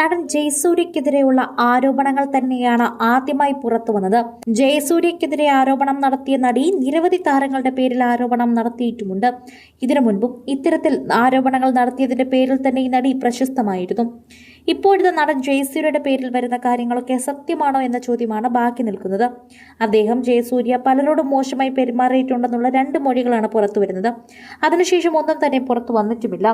നടൻ ജയസൂര്യക്കെതിരെയുള്ള ആരോപണങ്ങൾ തന്നെയാണ് ആദ്യമായി പുറത്തുവന്നത് ജയസൂര്യക്കെതിരെ ആരോപണം നടത്തിയ നടി നിരവധി താരങ്ങളുടെ പേരിൽ ആരോപണം നടത്തിയിട്ടുമുണ്ട്. ഇതിനു മുൻപും ഇത്തരത്തിൽ ആരോപണങ്ങൾ നടത്തിയതിന്റെ പേരിൽ തന്നെ ഈ നടി പ്രശസ്തമായിരുന്നു. ഇപ്പോഴത്തെ നടൻ ജയസൂര്യയുടെ പേരിൽ വരുന്ന കാര്യങ്ങളൊക്കെ സത്യമാണോ എന്ന ചോദ്യമാണ് ബാക്കി നിൽക്കുന്നത്. അദ്ദേഹം ജയസൂര്യ പലരോടും മോശമായി പെരുമാറിയിട്ടുണ്ടെന്നുള്ള രണ്ട് മൊഴികളാണ് പുറത്തു വരുന്നത്. അതിനുശേഷം ഒന്നും തന്നെ പുറത്തു വന്നിട്ടുമില്ല.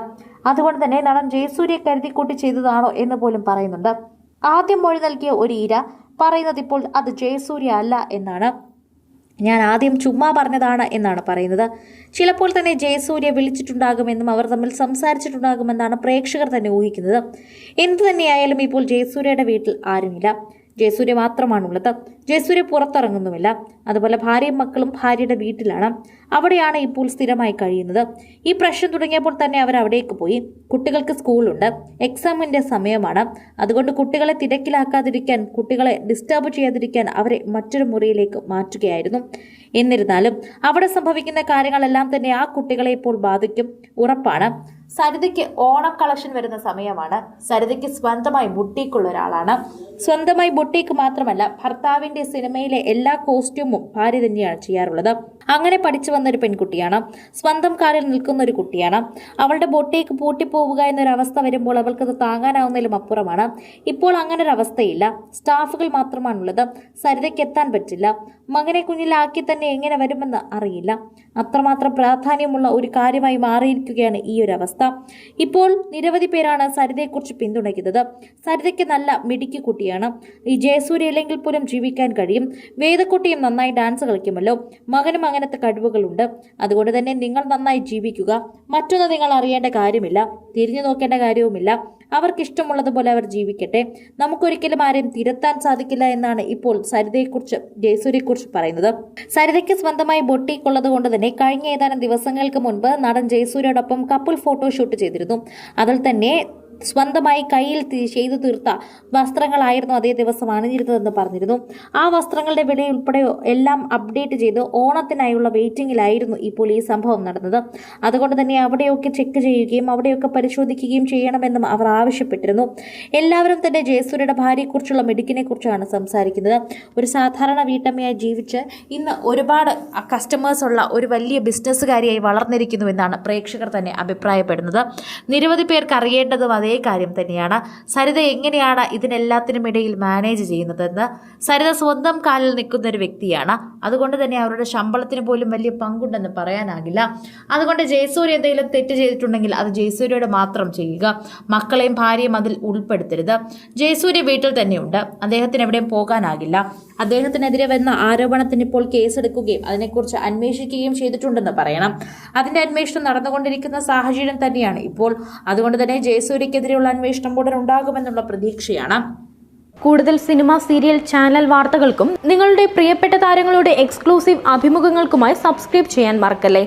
അതുകൊണ്ട് തന്നെ നടൻ ജയസൂര്യ കരുതിക്കൂട്ടി ചെയ്തതാണോ എന്ന് പോലും പറയുന്നുണ്ട്. ആദ്യം മൊഴി നൽകിയ ഒരു ഇര പറയുന്നത് ഇപ്പോൾ അത് ജയസൂര്യ അല്ല എന്നാണ്. ഞാൻ ആദ്യം ചുമ്മാ പറഞ്ഞതാണ് എന്നാണ് പറയുന്നത്. ചിലപ്പോൾ തന്നെ ജയസൂര്യ വിളിച്ചിട്ടുണ്ടാകുമെന്നും അവർ തമ്മിൽ സംസാരിച്ചിട്ടുണ്ടാകുമെന്നാണ് പ്രേക്ഷകർ തന്നെ ഊഹിക്കുന്നത്. എന്തു തന്നെയായാലും ഇപ്പോൾ ജയസൂര്യയുടെ വീട്ടിൽ ആരുമില്ല. ജയസൂര്യ മാത്രമാണുള്ളത്. ജയസൂര്യ പുറത്തിറങ്ങുന്നുമില്ല. അതുപോലെ ഭാര്യയും മക്കളും ഭാര്യയുടെ വീട്ടിലാണ്. അവിടെയാണ് ഇപ്പോൾ സ്ഥിരമായി കഴിയുന്നത്. ഈ പ്രശ്നം തുടങ്ങിയപ്പോൾ തന്നെ അവർ അവിടേക്ക് പോയി. കുട്ടികൾക്ക് സ്കൂളുണ്ട്. എക്സാമിന്റെ സമയമാണ്. അതുകൊണ്ട് കുട്ടികളെ തിരക്കിലാക്കാതിരിക്കാൻ കുട്ടികളെ ഡിസ്റ്റർബ് ചെയ്യാതിരിക്കാൻ അവരെ മറ്റൊരു മുറിയിലേക്ക് മാറ്റുകയായിരുന്നു. എന്നിരുന്നാലും അവിടെ സംഭവിക്കുന്ന കാര്യങ്ങളെല്ലാം തന്നെ ആ കുട്ടികളെ ഇപ്പോൾ ബാധിക്കും. ഉറപ്പാണ്. സരിതയ്ക്ക് ഓണം കളക്ഷൻ വരുന്ന സമയമാണ്. സരിതയ്ക്ക് സ്വന്തമായി മുട്ടിക്കുള്ള ഒരാളാണ്. സ്വന്തമായി ബൊട്ടീക്ക് മാത്രമല്ല ഭർത്താവിന്റെ സിനിമയിലെ എല്ലാ കോസ്റ്റ്യൂമും ഭാര്യ തന്നെയാണ് ചെയ്യാറുള്ളത്. അങ്ങനെ പഠിച്ചു വന്ന ഒരു പെൺകുട്ടിയാണ്. സ്വന്തം കാലിൽ നിൽക്കുന്ന ഒരു കുട്ടിയാണ്. അവളുടെ ബൊട്ടേക്ക് പൂട്ടിപ്പോവുക എന്നൊരു അവസ്ഥ വരുമ്പോൾ അവൾക്കത് താങ്ങാനാവുന്നതിലും അപ്പുറമാണ്. ഇപ്പോൾ അങ്ങനെ ഒരു അവസ്ഥയില്ല. സ്റ്റാഫുകൾ മാത്രമാണുള്ളത്. സരിതയ്ക്ക് എത്താൻ പറ്റില്ല. മകനെ കുഞ്ഞിലാക്കി തന്നെ എങ്ങനെ വരുമെന്ന് അറിയില്ല. അത്രമാത്രം പ്രാധാന്യമുള്ള ഒരു കാര്യമായി മാറിയിരിക്കുകയാണ് ഈ ഒരു അവസ്ഥ. ഇപ്പോൾ നിരവധി പേരാണ് സരിതയെക്കുറിച്ച് പിന്തുണയ്ക്കുന്നത്. സരിതയ്ക്ക് നല്ല മിടുക്കി കുട്ടിയാണ്. ഈ ജയസൂര്യ ഇല്ലെങ്കിൽ പോലും ജീവിക്കാൻ കഴിയും. വേദക്കുട്ടിയും നന്നായി ഡാൻസ് കളിക്കുമല്ലോ. മകനും അങ്ങനത്തെ കഴിവുകളുണ്ട്. അതുകൊണ്ട് തന്നെ നിങ്ങൾ നന്നായി ജീവിക്കുക. മറ്റൊന്ന് നിങ്ങൾ അറിയേണ്ട കാര്യമില്ല. തിരിഞ്ഞു നോക്കേണ്ട കാര്യവുമില്ല. അവർക്ക് ഇഷ്ടമുള്ളതുപോലെ അവർ ജീവിക്കട്ടെ. നമുക്കൊരിക്കലും ആരെയും തിരുത്താൻ സാധിക്കില്ല എന്നാണ് ഇപ്പോൾ സരിതയെക്കുറിച്ച് ജയസൂര്യയെക്കുറിച്ച് പറയുന്നത്. സരിതയ്ക്ക് സ്വന്തമായി ബൊട്ടിക്കുള്ളത് കൊണ്ട് തന്നെ കഴിഞ്ഞ ഏതാനും ദിവസങ്ങൾക്ക് മുൻപ് നടൻ ജയസൂര്യയോടൊപ്പം കപ്പിൾ ഫോട്ടോഷൂട്ട് ചെയ്തിരുന്നു. അതിൽ തന്നെ സ്വന്തമായി കയ്യിൽ ചെയ്തു തീർത്ത വസ്ത്രങ്ങളായിരുന്നു അതേ ദിവസം അണിഞ്ഞിരുന്നതെന്ന് പറഞ്ഞിരുന്നു. ആ വസ്ത്രങ്ങളുടെ വിലയുൾപ്പെടെ എല്ലാം അപ്ഡേറ്റ് ചെയ്ത് ഓണത്തിനായുള്ള വെയിറ്റിംഗിലായിരുന്നു ഇപ്പോൾ ഈ സംഭവം നടന്നത്. അതുകൊണ്ട് തന്നെ അവിടെയൊക്കെ ചെക്ക് ചെയ്യുകയും അവിടെയൊക്കെ പരിശോധിക്കുകയും ചെയ്യണമെന്നും അവർ ആവശ്യപ്പെട്ടിരുന്നു. എല്ലാവരും തന്നെ ജയസൂര്യയുടെ ഭാര്യയെക്കുറിച്ചുള്ള മെഡിക്കിനെ കുറിച്ചാണ് സംസാരിക്കുന്നത്. ഒരു സാധാരണ വീട്ടമ്മയായി ജീവിച്ച് ഇന്ന് ഒരുപാട് കസ്റ്റമേഴ്സ് ഉള്ള ഒരു വലിയ ബിസിനസ്സുകാരിയായി വളർന്നിരിക്കുന്നു എന്നാണ് പ്രേക്ഷകർ തന്നെ അഭിപ്രായപ്പെടുന്നത്. നിരവധി പേർക്ക് അറിയേണ്ടതും അതേ കാര്യം തന്നെയാണ്. സരിത എങ്ങനെയാണ് ഇതിനെല്ലാത്തിനും ഇടയിൽ മാനേജ് ചെയ്യുന്നതെന്ന് സരിത സ്വന്തം കാലിൽ നിൽക്കുന്ന ഒരു വ്യക്തിയാണ്. അതുകൊണ്ട് തന്നെ അവരുടെ ശമ്പളത്തിന് പോലും വലിയ പങ്കുണ്ടെന്ന് പറയാനാകില്ല. അതുകൊണ്ട് ജയസൂര്യ എന്തെങ്കിലും തെറ്റ് ചെയ്തിട്ടുണ്ടെങ്കിൽ അത് ജയസൂര്യയുടെ മാത്രം ചെയ്യുക. മക്കളെയും ഭാര്യയും അതിൽ ഉൾപ്പെടുത്തരുത്. ജയസൂര്യ വീട്ടിൽ തന്നെയുണ്ട്. അദ്ദേഹത്തിന് എവിടെയും പോകാനാകില്ല. അദ്ദേഹത്തിനെതിരെ വന്ന ആരോപണത്തിന് ഇപ്പോൾ കേസെടുക്കുകയും അതിനെക്കുറിച്ച് അന്വേഷിക്കുകയും ചെയ്തിട്ടുണ്ടെന്ന് പറയണം. അതിന്റെ അന്വേഷണം നടന്നുകൊണ്ടിരിക്കുന്ന സാഹചര്യം തന്നെയാണ്. ഇപ്പോൾ അതുകൊണ്ട് തന്നെ ജയസൂര്യക്കെതിരെയുള്ള അന്വേഷണം ഉടൻ ഉണ്ടാകുമെന്നുള്ള പ്രതീക്ഷയാണ്. കൂടുതൽ സിനിമ സീരിയൽ ചാനൽ വാർത്തകൾക്കും നിങ്ങളുടെ പ്രിയപ്പെട്ട താരങ്ങളുടെ എക്സ്ക്ലൂസീവ് അഭിമുഖങ്ങൾക്കുമായി സബ്സ്ക്രൈബ് ചെയ്യാൻ മറക്കല്ലേ?